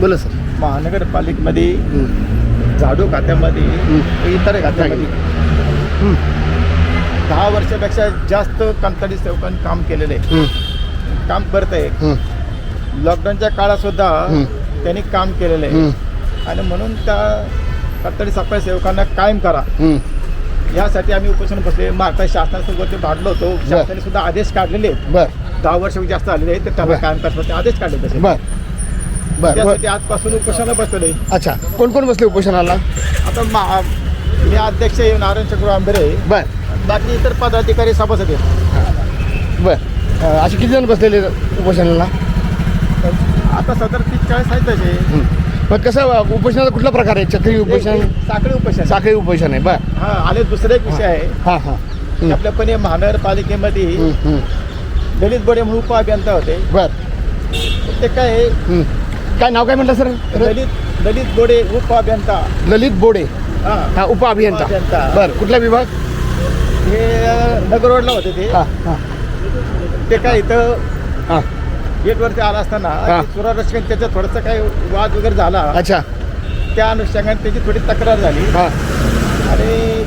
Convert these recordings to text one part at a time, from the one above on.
बोला सर महानगरपालिकेमध्ये. झाडू खात्यामध्ये. इतर खात्यामध्ये. दहा वर्षापेक्षा जास्त कंत्राटी सेवकांनी काम केलेलं आहे. काम करत आहे. लॉकडाऊनच्या काळात सुद्धा. त्यांनी काम केलेलं आहे. आणि म्हणून त्या कंत्राटी सफाई सेवकांना कायम करा. यासाठी आम्ही उपोषण बसले महाराष्ट्र शासनासोबत भांडलो होतो शासनाने सुद्धा आदेश काढलेले आहेत दहा वर्ष जास्त आलेले आहेत तर त्याला बरं. कायम करण्यासाठी आदेश काढले तसे बर. त्यासाठी आजपासून उपोषणाला बसलेले अच्छा. कोण कोण बसले उपोषणाला? आता मा- मी अध्यक्ष आहे नारायण चक्र आंबेरे. बर. बाकी इतर पदाधिकारी सभासद आहेत. बर. अं, असे किती जण बसलेले उपोषणाला? आता सदर तीस चाळीस आहेत तसे. हं. मग कसं अं, उपोषणाचा कुठला प्रकार आहे? चक्री उपोषण? साखळी उपोषण. साखळी उपोषण आहे. बर. हा आणि दुसरा एक विषय आहे. हां हां. हं. आपल्या पण महानगरपालिकेमध्ये हं, हं. दलित बोडे म्हणून उपअभियंता होते. बर. ते काय आहे, हं. काय नाव काय म्हटलं सर? दलित दलित बोडे उपअभियंता. ललित बोडे. हा. हा उपअभियंता. उपअभियंता. बर कुठला विभाग? हे अं, नगर रोडला होते ते. हां हां. ते काय इथं हां. गेटवरती आला असताना. सुरारक्षक त्याचा थोडासा काही वाद वगैरे झाला. अच्छा. त्या अनुषंगाने त्याची थोडी तक्रार झाली. हां. आणि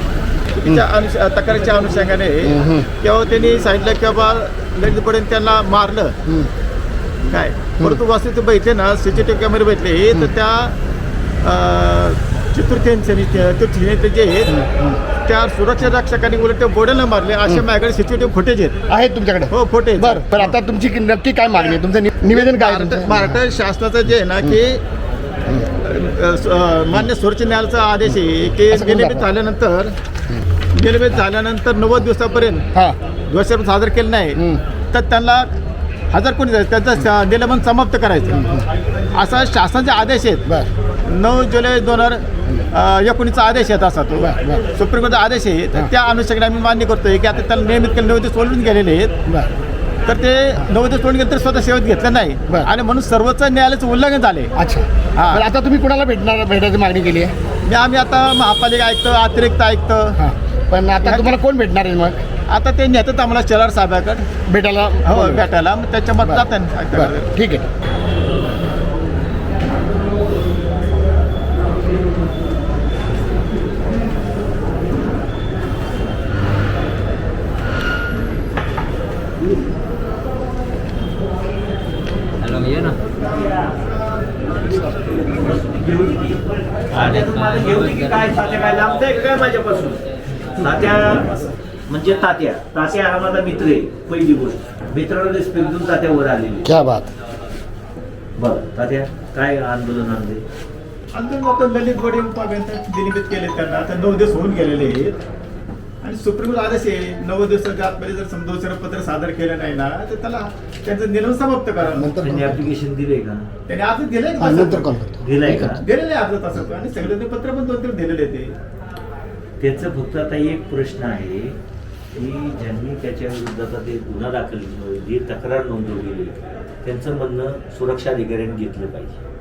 चुकीच्या अनुष तक्रारीच्या अनुषंगाने हम्म. तेव्हा त्यांनी सांगितलं की बाबा ललित बोडेने त्यांना मारलं. काय? परंतु वास्तविक बघितले ना सी सी टी व्ही कॅमेरे बघितले तर त्या अं, चतुर्थीयांचे चतुर्थी जे आहेत त्या सुरक्षा रक्षकांनी उलट त्या बोड्याला मारले असे माझ्याकडे C C T V footage आहेत. आहेत तुमच्याकडे? हो फुटेज बर पण आता तुमची कि- नक्की काय मागणी आहे? तुमचं नि- निवेदन काय आहे महाराष्ट्र तुमचं? महाराष्ट्र शासनाचं जे आहे ना की अ, स- अ, मान्य सर्वोच्च न्यायालयाचा आदेश आहे की असं कोण निलंबित दाखवा? झाल्यानंतर निलंबित झाल्यानंतर नव्वद दिवसापर्यंत हां. दोषारोप सादर केलं नाही हं. तर त्यांना हजार कोणी जायचं त्याचं निलंबन समाप्त करायचं. असा शासनाचे आदेश आहेत. नऊ जुलै दोन हजार एकोणीसचा आदेश आहे असा तो. सुप्रीम कोर्टचा आदेश आहे. तर. त्या अनुषंगाने आम्ही मान्य करतोय की आता त्याला नियमित केले नऊ दिवस सोडून गेलेले आहेत. तर ते नऊ दिवस सोडून गेले तर स्वतः सेवेत घेतलं नाही. आणि म्हणून सर्वोच्च न्यायालयाचं उल्लंघन झाले. अच्छा. हां. आता तुम्ही कुणाला भेटणार भेटायची मागणी केली आहे? मी आम्ही आता महापालिका ऐकतो अतिरिक्त ऐकतो पण आता तुम्हाला कोण भेटणार आहे मग? आता ते नेतात आम्हाला चलार साहेबाकडे भेटायला हो भेटायला मग त्याच्यामध्ये बरं. जातात बरं. ठीक आहे. हॅलो ये ना. आणि तुम्हाला घेऊन की काय तात्या काय लांबत आहे काय माझ्यापासून? तात्या म्हणजे तात्या. तात्या हा माझा मित्र आहे पहिली गोष्ट. मित्राला रिस्पेक्ट देऊन तात्या वर आलेली क्या बात. बरं तात्या काय आंदोलन आणले आंदोलन आता ललित गोडे निलंबित केले त्यांना. आता नऊ दिवस होऊन गेलेले आहेत. आणि सुप्रीम कोर्ट आदेश आहे नऊ दिवसाच्या आतमध्ये जर पत्र सादर केलं नाही ना तर त्याला त्यांचं निलंबन समाप्त करा. नंतर त्यांनी ऍप्लिकेशन दिले का? त्याने आज दिलंय हां, नंतर कॉल करतो दिलंय का? दिलेले अर्ज तसं. आणि सगळे ते पत्र पण दोन तीन दिलेले ते. त्याचं फक्त आता एक प्रश्न आहे. की ज्यांनी त्याच्या विरुद्ध आता ते गुन्हा दाखल जी तक्रार नोंदवलेली त्यांचं म्हणणं सुरक्षा अधिकाऱ्यांनी घेतलं पाहिजे.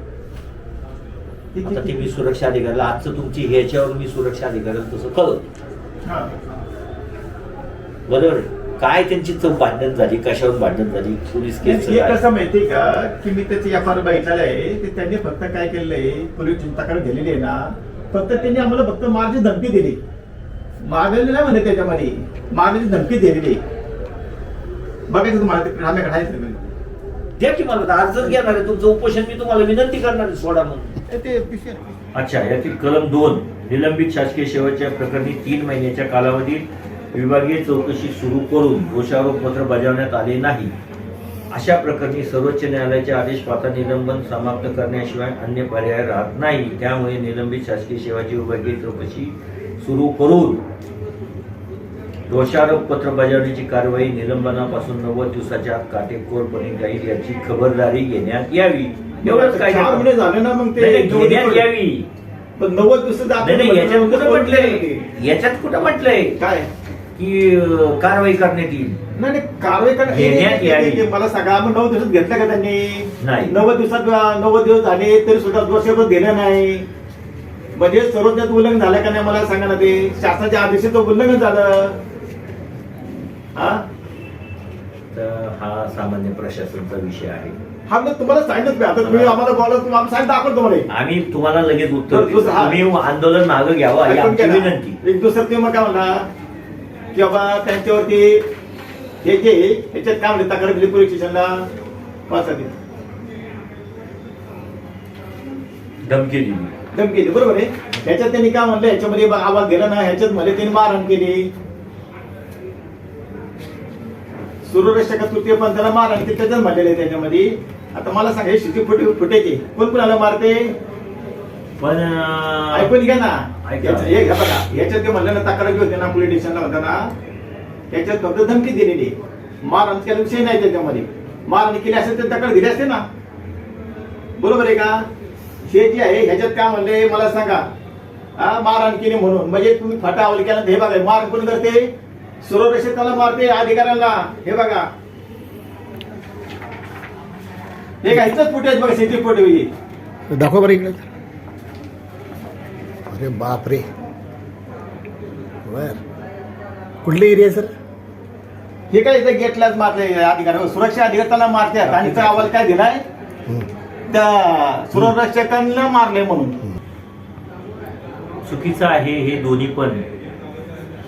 आता ते मी सुरक्षा अधिकाऱ्याला आजचं तुमची ह्याच्यावर मी सुरक्षा अधिकाऱ्याला तसं कळत हा. बरोबर. काय त्यांची चौक भांडण झाली कशावर भांडण झाली पोलीस केस कसं माहितीये का की मी त्याची एफ आर बघितलेलं आहे ते त्यांनी फक्त काय केलेलं आहे पोलीस तक्रार दिलेली आहे ना फक्त त्यांनी आम्हाला फक्त मारची धमकी दिली. मारलेली नाही म्हणे त्याच्यामध्ये मारण्याची धमकी दिलेली आहे. बघायचं तुम्हाला ते सगळं. द्या की मला अर्जच घेणार आहे तुमचं उपोषण मी तुम्हाला विनंती करणार आहे सोडा म्हणून ते-. अच्छा यातील कलम दोन निलंबित शासकीय सेवेच्या प्रकरणी तीन महिन्याच्या कालावधीत विभागीय चौकशी सुरू करून दोषारोप पत्र बजावण्यात आले नाही अशा प्रकरणी सर्वोच्च न्यायालयाचे आदेश पाहता निलंबन समाप्त करण्याशिवाय अन्य पर्याय राहत नाही त्यामुळे निलंबित शासकीय सेवाची विभागीय चौकशी सुरू करून दोषारोप पत्र बजावण्याची कारवाई निलंबनापासून नव्वद दिवसाच्या आत काटेकोरपणे जाईल याची खबरदारी घेण्यात यावी. एवढंच काय चार महिने झाले ना मग नाही, नाही, ते घेण्यात यावी. पण नव्वद दिवसात नाही नाही याच्यात कुठं म्हटलंय? याच्यात कुठं म्हटलंय? काय? की अं, कारवाई करण्यात येईल. नाही नाही, कारवाई करणं- घेण्यात हे- हे- यावी. हे- मला सांगा मग नऊ दिवसात घेतलं का त्यांनी? नाही. नव्वद दिवसात नव्वद दिवस झाले तरी सुद्धा दोषारोप दिलं नाही. म्हणजे सर्वज्ञात उल्लंघन झालं का नाही मला सांगा ना ते. शासनाच्या आदेशाचं उल्लंघन झालं. हा? तर हा सामान्य प्रशासनाचा विषय आहे. हा मी तुम्हाला सांगितलं मी. आता तुम्ही आम्हाला बोला तुम्ही आम्ही सांगितलं आपण तुम्हाला आम्ही तुम्हाला लगेच उत्तर देऊ. हा. तुम्ही आंदोलन मागं घ्यावं ही आमची. विनंती. एक दुसरं तुम्ही मग काय म्हणला की बाबा त्यांच्यावरती हे जे ह्याच्यात काय म्हणले तक्रार दिली पोलीस स्टेशनला? पाच दिली धमकी दिली. धमकी दिली. बरोबर आहे. ह्याच्यात त्यांनी काय म्हणलं? ह्याच्यामध्ये आवाज दिला ना ह्याच्यात मध्ये त्यांनी मारहाण केली. सूर्यरक्षक तृतीय पंथाला मारहाण केली त्याच्यात म्हणलेलं आहे त्याच्यामध्ये. आता मला सांगा हे शिटी फुटे फुटेचे कोण कोणाला मारते? पण ऐकून घ्या ना. याचं- हे घ्या बघा. याच्यात ते म्हणलं ना तक्रार होते ना पोलीस स्टेशनला होता ना. त्याच्यात फक्त धमकी दिलेली मारहाण केला विषय नाही त्याच्यामध्ये. मारहाण केली असेल तर तक्रार दिली असते ना. बरोबर आहे का? हे जे आहे ह्याच्यात काय म्हणले मला सांगा. हा मारहाण केली म्हणून. म्हणजे तुम्ही फाटा अवल केला हे बघा मार कोण करते? सुरक्षिताला मारते अधिकाऱ्यांना. हे बघा. हे का इथंच फुटेज बघा सिटी फुटे दाखवा बरं इकडे. अरे बाप रे. बर. कुठली एरिया सर हे काय इथे गेटलाच मारले अधिकारी सुरक्षा अधिकाऱ्याला मारतात आणि त्याचा अहवाल काय दिलाय? त्या सुरक्षकांना मारले म्हणून. चुकीचं आहे हे दोन्ही पण.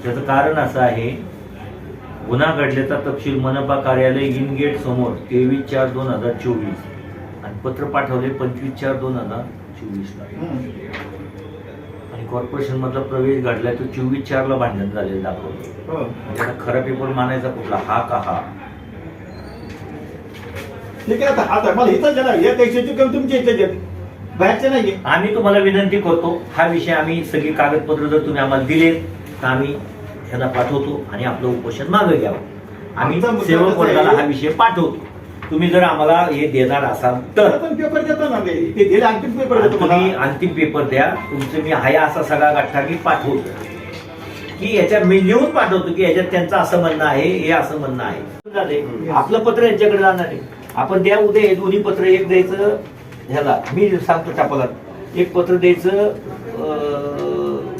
त्याचं कारण असं आहे गुन्हा घडल्याचा तपशील मनपा कार्यालय इन गेट समोर तेवीस चार दोन हजार चोवीस आणि पत्र पाठवले पंचवीस चार दोन हजार चोवीसला. आणि कॉर्पोरेशन मधला प्रवेश घडलाय तो चोवीस चार ला भांडण झालेलं दाखवतो. म्हणजे आता खरा पेपर मानायचा कुठला? हा का हा? ठीक आहे आता आता मला इथं जरा या पैशाची कमी तुमच्या इथे बाहेरचे नाहीये. आम्ही तुम्हाला विनंती करतो हा विषय आम्ही सगळी कागदपत्र जर तुम्ही आम्हाला दिले तर आम्ही ह्यांना पाठवतो आणि आपलं उपोषण मागे घ्यावं. आम्ही सेवक? वर्गाला हा विषय पाठवतो. तुम्ही जर आम्हाला हे देणार असाल तर. पेपर देतो ना ते. अंतिम पेपर तुम्ही अंतिम पेपर द्या. तुमचं मी हाय असा सगळा गठ्ठा मी पाठवतो. की याच्यात मी लिहून पाठवतो की याच्यात त्यांचं असं म्हणणं आहे हे असं म्हणणं आहे. आपलं पत्र यांच्याकडे जाणार आहे. आपण द्या उद्या हे दोन्ही पत्र एक द्यायचं ह्याला. मी सांगतो टापाला एक पत्र द्यायचं अं,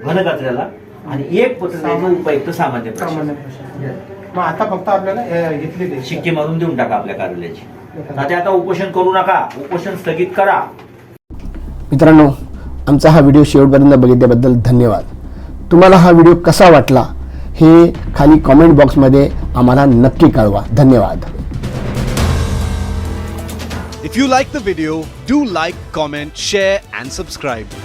घनकचऱ्याला. आणि एक पत्र द्यायचं उपायुक्त सामान्य प्रशासन. सामान्य प्रश्न. मग आता फक्त आपल्याला अ. शिक्के मारून देऊन टाका आपल्या कार्यालयाची. आता आता उपोषण करू नका. उपोषण स्थगित करा. मित्रांनो आमचा हा व्हिडिओ शेवटपर्यंत बघितल्याबद्दल धन्यवाद. तुम्हाला हा व्हिडिओ कसा वाटला हे खाली कॉमेंट बॉक्समध्ये आम्हाला नक्की कळवा. धन्यवाद. If you like the video, do like, comment, share, and subscribe.